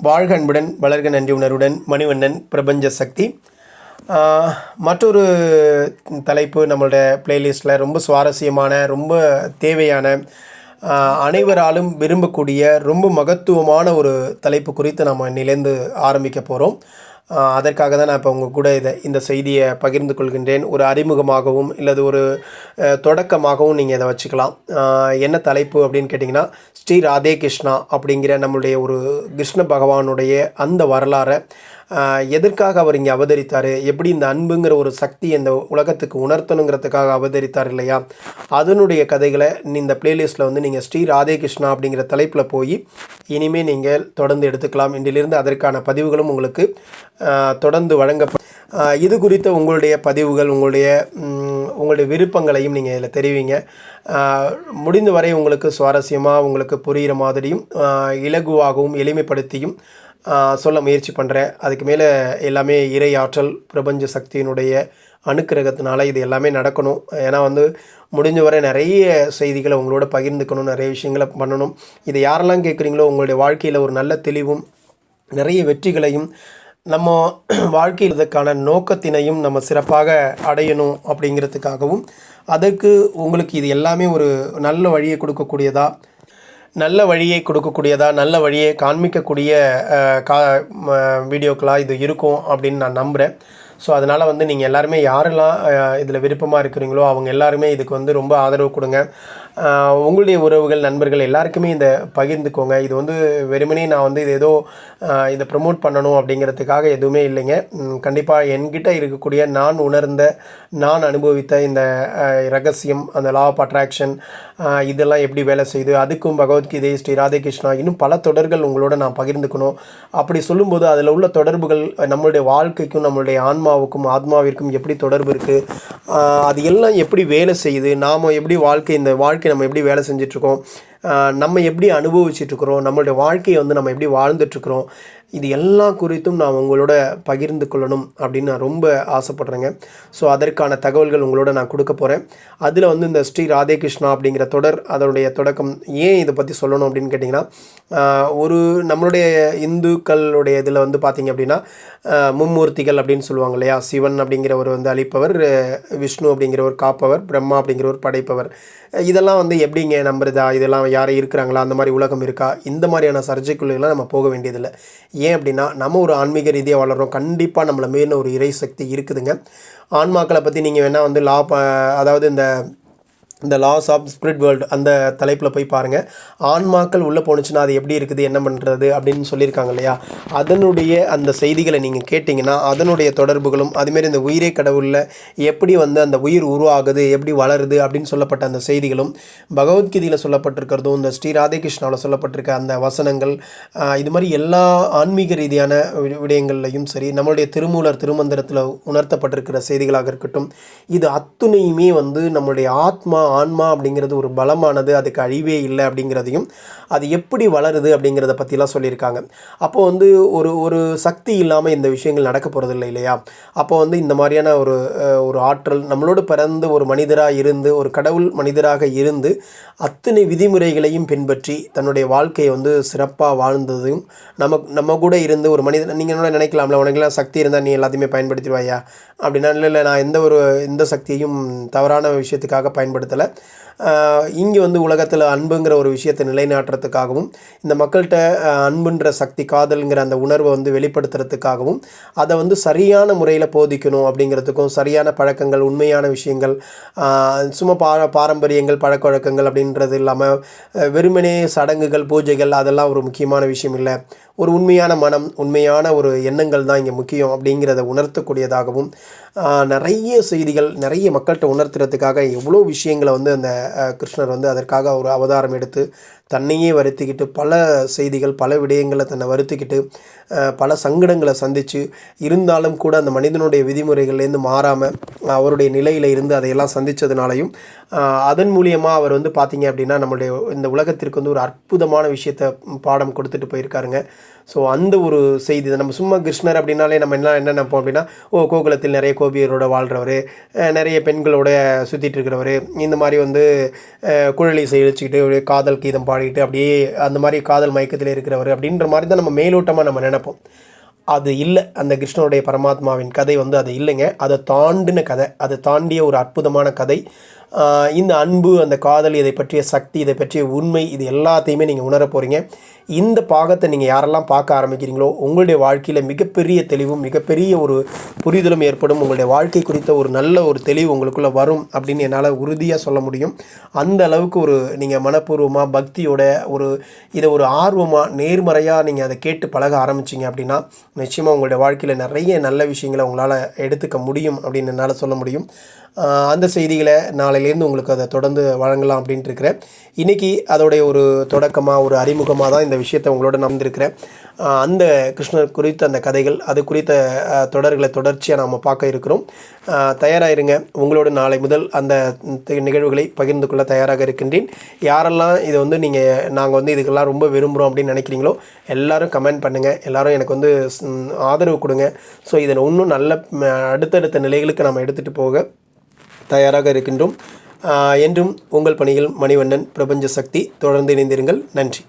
வாழ்க அன்புடன் வளர்க நன்றி உணர்வுடன் மணிவண்ணன் பிரபஞ்ச சக்தி. மற்றொரு தலைப்பு நம்மளோட பிளேலிஸ்ட்டில் ரொம்ப சுவாரஸ்யமான ரொம்ப தேவையான அனைவராலும் விரும்பக்கூடிய ரொம்ப மகத்துவமான ஒரு தலைப்பு குறித்து நம்ம நிலைந்து ஆரம்பிக்க போகிறோம் அதற்காக தான் நான் இப்போ உங்கள் கூட இதை இந்த செய்தியை பகிர்ந்து கொள்கின்றேன். ஒரு அறிமுகமாகவும் இல்லது ஒரு தொடக்கமாகவும் நீங்கள் இதை வச்சுக்கலாம். என்ன தலைப்பு அப்படின்னு கேட்டிங்கன்னா ஸ்ரீ ராதே கிருஷ்ணா அப்படிங்கிற நம்மளுடைய ஒரு கிருஷ்ண பகவானுடைய அந்த வரலாறை எதற்காக அவர் இங்கே அவதரித்தார்? எப்படி இந்த அன்புங்கிற ஒரு சக்தி இந்த உலகத்துக்கு உணர்த்தணுங்கிறதுக்காக அவதரித்தார் இல்லையா? அதனுடைய கதைகளை இந்த பிளேலிஸ்ட்டில் வந்து நீங்கள் ஸ்ரீ ராதேகிருஷ்ணா அப்படிங்கிற தலைப்பில் போய் இனிமேல் நீங்கள் தொடர்ந்து எடுத்துக்கலாம். இன்றிலிருந்து அதற்கான பதிவுகளும் உங்களுக்கு தொடர்ந்து வழங்க இது குறித்த உங்களுடைய பதிவுகள் உங்களுடைய உங்களுடைய விருப்பங்களையும் நீங்கள் இதில் தெரிவிங்க. முடிந்த முடிந்தவரை உங்களுக்கு சுவாரஸ்யமாக உங்களுக்கு புரிகிற மாதிரியும் இலகுவாகவும் எளிமைப்படுத்தியும் சொல்ல முயற்சி பண்ணுறேன் அதுக்கு மேலே எல்லாமே இறை ஆற்றல் பிரபஞ்ச சக்தியினுடைய அணுக்கிரகத்தினால இது எல்லாமே நடக்கணும். ஏன்னா வந்து முடிஞ்ச வரை நிறைய செய்திகளை உங்களோட பகிர்ந்துக்கணும் நிறைய விஷயங்களை பண்ணணும். இதை யாரெல்லாம் கேட்குறீங்களோ உங்களுடைய வாழ்க்கையில் ஒரு நல்ல தெளிவும் நிறைய வெற்றிகளையும் நம்ம வாழ்க்கையில் இதற்கான நோக்கத்தினையும் நம்ம சிறப்பாக அடையணும் அப்படிங்கிறதுக்காகவும் அதற்கு உங்களுக்கு இது எல்லாமே ஒரு நல்ல வழியை கொடுக்கக்கூடியதா? நல்ல வழியை கொடுக்கக்கூடியதா? நல்ல வழியை காண்பிக்கக்கூடிய கா வீடியோக்களாக இது இருக்கும் அப்படின்னு நான் நம்புகிறேன் ஸோ அதனால் வந்து நீங்கள் எல்லாருமே யாரெல்லாம் இதில் விருப்பமாக இருக்கிறீங்களோ அவங்க எல்லாருமே இதுக்கு வந்து ரொம்ப ஆதரவு கொடுங்க. உங்களுடைய உறவுகள் நண்பர்கள் எல்லாருக்குமே இந்த பகிர்ந்துக்கோங்க. இது வந்து வெறுமனே நான் வந்து இது ஏதோ இதை ப்ரமோட் பண்ணணும் அப்படிங்கிறதுக்காக எதுவுமே இல்லைங்க. கண்டிப்பாக என்கிட்ட இருக்கக்கூடிய நான் உணர்ந்த நான் அனுபவித்த இந்த ரகசியம் அந்த லா ஆஃப் அட்ராக்ஷன் இதெல்லாம் எப்படி வேலை செய்யுது அதுக்கும் பகவத்கீதை ஸ்ரீ ராதேகிருஷ்ணா இன்னும் பல தொடர்கள் உங்களோட நான் பகிர்ந்துக்கணும். அப்படி சொல்லும்போது அதில் உள்ள தொடர்புகள் நம்மளுடைய வாழ்க்கைக்கும் நம்மளுடைய ஆன்மாவுக்கும் ஆத்மாவிற்கும் எப்படி தொடர்பு இருக்குது அது எல்லாம் எப்படி வேலை செய்யுது நாம் எப்படி வாழ்க்கை இந்த வாழ்க்கை நம்ம எப்படி வேலை செஞ்சிட்ருக்கோம் நம்ம எப்படி அனுபவிச்சிட்ருக்குறோம் நம்மளுடைய வாழ்க்கையை வந்து நம்ம எப்படி வாழ்ந்துட்டுருக்குறோம் இது எல்லா குறித்தும் நான் உங்களோட பகிர்ந்து கொள்ளணும் அப்படின்னு நான் ரொம்ப ஆசைப்பட்றேங்க. ஸோ அதற்கான தகவல்கள் உங்களோட நான் கொடுக்க போகிறேன் அதில் வந்து இந்த ஸ்ரீ ராதே கிருஷ்ணா அப்படிங்கிற தொடர் அதனுடைய தொடக்கம் ஏன் இதை பற்றி சொல்லணும் அப்படின்னு கேட்டிங்கன்னா ஒரு நம்மளுடைய இந்துக்களுடைய இதில் வந்து பார்த்திங்க அப்படின்னா மும்மூர்த்திகள் அப்படின்னு சொல்லுவாங்க இல்லையா? சிவன் அப்படிங்கிறவர் வந்து அழிப்பவர் விஷ்ணு விஷ்ணு அப்படிங்கிறவர் காப்பவர் பிரம்மா அப்படிங்கிறவர் படைப்பவர். இதெல்லாம் வந்து எப்படிங்க நம்புறதா? இதெல்லாம் யாரும் இருக்கிறாங்களா? அந்த மாதிரி உலகம் இருக்கா? இந்த மாதிரியான சர்ச்சைக்குள்ளெல்லாம் நம்ம போக வேண்டியதில்லை. ஏன் அப்படின்னா நம்ம ஒரு ஆன்மீக ரீதியாக வளர்கிறோம் கண்டிப்பாக நம்மளை மீறின ஒரு இறை சக்தி இருக்குதுங்க. ஆன்மாக்களை பற்றி நீங்கள் வேணால் வந்து லா ப- அதாவது இந்த இந்த லாஸ் ஆஃப் ஸ்பிரிட் வேர்ல்டு அந்த தலைப்பில் போய் பாருங்கள் ஆன்மாக்கள் உள்ளே போணுச்சுன்னா அது எப்படி இருக்குது என்ன பண்ணுறது அப்படின்னு சொல்லியிருக்காங்க இல்லையா? அதனுடைய அந்த செய்திகளை நீங்கள் கேட்டிங்கன்னா அதனுடைய தொடர்புகளும் அதுமாரி இந்த உயிரே கடவுளில் எப்படி வந்து அந்த உயிர் உருவாகுது எப்படி வளருது அப்படின்னு சொல்லப்பட்ட அந்த செய்திகளும் பகவத்கீதையில் சொல்லப்பட்டிருக்கிறதும் இந்த ஸ்ரீ ராதேகிருஷ்ணாவில் சொல்லப்பட்டிருக்க அந்த வசனங்கள் இது மாதிரி எல்லா ஆன்மீக ரீதியான வி- விடயங்கள்லையும் சரி நம்மளுடைய திருமூலர் திருமந்திரத்தில் உணர்த்தப்பட்டிருக்கிற செய்திகளாக இருக்கட்டும் இது அத்துணையுமே வந்து நம்மளுடைய ஆத்மா ஆன்மா அப்படிங்கிறது ஒரு பலமானது அதுக்கு அழிவே இல்லை அப்படிங்கிறதையும் அது எப்படி வளருது அப்படிங்கிறத பற்றிலாம் சொல்லியிருக்காங்க. அப்போ வந்து ஒரு ஒரு சக்தி இல்லாமல் இந்த விஷயங்கள் நடக்க போகிறதில்லை இல்லையா? அப்போ வந்து இந்த மாதிரியான ஒரு ஒரு ஆற்றல் நம்மளோடு பிறந்து ஒரு மனிதராக இருந்து ஒரு கடவுள் மனிதராக இருந்து அத்தனை விதிமுறைகளையும் பின்பற்றி தன்னுடைய வாழ்க்கையை வந்து சிறப்பாக வாழ்ந்ததும் நம்ம நம்ம கூட இருந்து ஒரு மனிதன் நீங்கள் என்ன நினைக்கலாம்ல உனக்குலாம் சக்தி இருந்தால் நீ எல்லாத்தையுமே பயன்படுத்திடுவாயா? அப்படின்னா இல்லை இல்லை நான் எந்த ஒரு எந்த சக்தியையும் தவறான விஷயத்துக்காக பயன்படுத்தலை இங்கே வந்து உலகத்தில் அன்புங்கிற ஒரு விஷயத்தை நிலைநாட்டுறதுக்காகவும் இந்த மக்கள்கிட்ட அன்புன்ற சக்தி காதல்ங்கிற அந்த உணர்வை வந்து வெளிப்படுத்துறதுக்காகவும் அதை வந்து சரியான முறையில் போதிக்கணும் அப்படிங்கிறதுக்கும் சரியான பழக்கங்கள் உண்மையான விஷயங்கள் சும்மா பா பாரம்பரியங்கள் பழக்க வழக்கங்கள் அப்படின்றது இல்லாமல் வெறுமனே சடங்குகள் பூஜைகள் அதெல்லாம் ஒரு முக்கியமான விஷயம் இல்லை. ஒரு உண்மையான மனம் உண்மையான ஒரு எண்ணங்கள் தான் இங்கே முக்கியம் அப்படிங்கிறத உணர்த்தக்கூடியதாகவும் நிறைய செய்திகள் நிறைய மக்கள்கிட்ட உணர்த்துறதுக்காக எவ்வளோ விஷயங்களை வந்து அந்த கிருஷ்ணர் வந்து அதற்காக ஒரு அவதாரம் எடுத்து தன்னையே வருத்திக்கிட்டு பல செய்திகள் பல விடயங்களை தன்னை வருத்திக்கிட்டு பல சங்கடங்களை சந்தித்து இருந்தாலும் கூட அந்த மனிதனுடைய விதிமுறைகள்லேருந்து மாறாமல் அவருடைய நிலையில் இருந்து அதையெல்லாம் சந்தித்ததுனாலையும் அதன் மூலியமாக அவர் வந்து பார்த்தீங்க அப்படின்னா நம்மளுடைய இந்த உலகத்திற்கு வந்து ஒரு அற்புதமான விஷயத்தை பாடம் கொடுத்துட்டு போயிருக்காருங்க. ஸோ அந்த ஒரு செய்தி தான். நம்ம சும்மா கிருஷ்ணர் அப்படின்னாலே நம்ம என்ன என்ன நினைப்போம் அப்படின்னா ஓ கோகுலத்தில் நிறைய கோபியரோட வாழ்கிறவர் நிறைய பெண்களோட சுற்றிட்டு இருக்கிறவர் இந்த மாதிரி வந்து குழலி குழல் காதல் கீதம் பாடிக்கிட்டு அப்படியே அந்த மாதிரி காதல் மயக்கத்தில் இருக்கிறவர் அப்படின்ற மாதிரி தான் நம்ம மேலோட்டமாக நம்ம நினைப்போம். அது இல்லை. அந்த கிருஷ்ணனுடைய பரமாத்மாவின் கதை வந்து அது இல்லைங்க. அதை தாண்டின கதை. அதை தாண்டிய ஒரு அற்புதமான கதை. இந்த அன்பு அந்த காதல் இதை பற்றிய சக்தி இதை பற்றிய உண்மை இது எல்லாத்தையுமே நீங்கள் உணர போகிறீங்க இந்த பாகத்தை நீங்கள் யாரெல்லாம் பார்க்க ஆரம்பிக்கிறீங்களோ உங்களுடைய வாழ்க்கையில் மிகப்பெரிய தெளிவும் மிகப்பெரிய ஒரு புரிதலும் ஏற்படும். உங்களுடைய வாழ்க்கை குறித்த ஒரு நல்ல ஒரு தெளிவு உங்களுக்குள்ளே வரும் அப்படின்னு என்னால் உறுதியாக சொல்ல முடியும். அந்த அளவுக்கு ஒரு நீங்கள் மனப்பூர்வமாக பக்தியோட ஒரு இதை ஒரு ஆர்வமாக நேர்மறையாக நீங்கள் அதை கேட்டு பழக ஆரம்பிச்சிங்க அப்படின்னா நிச்சயமாக உங்களுடைய வாழ்க்கையில் நிறைய நல்ல விஷயங்களை உங்களால் எடுத்துக்க முடியும் அப்படின்னு என்னால் சொல்ல முடியும். அந்த செய்திகளை நாளையிலேருந்து உங்களுக்கு அதை தொடர்ந்து வழங்கலாம் அப்படின்ட்டு இருக்கிறேன் இன்றைக்கி அதோடைய ஒரு தொடக்கமாக ஒரு அறிமுகமாக தான் இந்த விஷயத்தை உங்களோட நடந்திருக்கிறேன் அந்த கிருஷ்ணர் குறித்த அந்த கதைகள் அது குறித்த தொடர்களை தொடர்ச்சியாக நாம் பார்க்க இருக்கிறோம். ஆஹ் தயாராயிருங்க. உங்களோட நாளை முதல் அந்த நிகழ்வுகளை பகிர்ந்து கொள்ள தயாராக இருக்கின்றேன். யாரெல்லாம் இதை வந்து நீங்கள் நாங்கள் வந்து இதுக்கெல்லாம் ரொம்ப விரும்புகிறோம் அப்படின்னு நினைக்கிறீங்களோ எல்லோரும் கமெண்ட் பண்ணுங்கள் எல்லோரும் எனக்கு வந்து ஆதரவு கொடுங்க. ஸோ இதில் இன்னும் நல்ல அடுத்தடுத்த நிலைகளுக்கு நம்ம எடுத்துகிட்டு போக தயாராக இருக்கின்றோம். என்றும் உங்கள் பணியில் மணிவண்ணன் பிரபஞ்ச சக்தி தொடர்ந்து இணைந்திருங்கள். நன்றி.